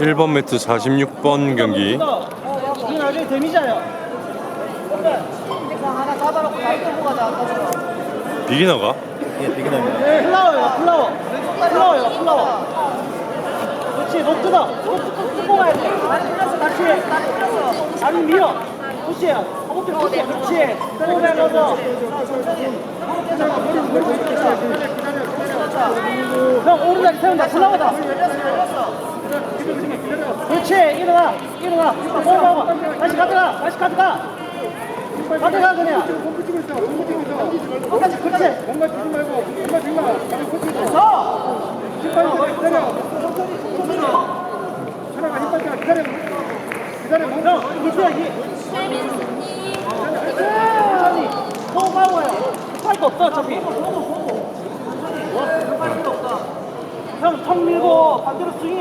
1번 매트 46번 경기 이건 나중에 데미지야. 하나 사다놓고 나이 고 가자. 비기너가? 예, 비기너입니다. 플라워요, 플라워. 플라워요, 플라워. 그렇지, 높 뜯어. 높 뜯고 가야 돼. 풀렸어, 다시. 풀렸어. 다리 밀어. 그렇지. 허벅지 그렇지. 그렇지. 호흡에 넣어서. 형, 오른다리 세운다. 플라워다. 그렇지. 일어나. 일어나. 호흡하고. 다시 가져가. 다시 가져가. 가져가, 그냥. 끝까지, 그렇지. 뭔가 주지 말고 뭔가 주지 마. 빨리 코치해줘. 서! 빨리 기다려. 하나가 힘 빠져. 기다려. 기다려. 형, 이. 천천히. 호흡 하고요. 급할 거 없어, 어차피. 형, 턱 밀고 반대로 스윙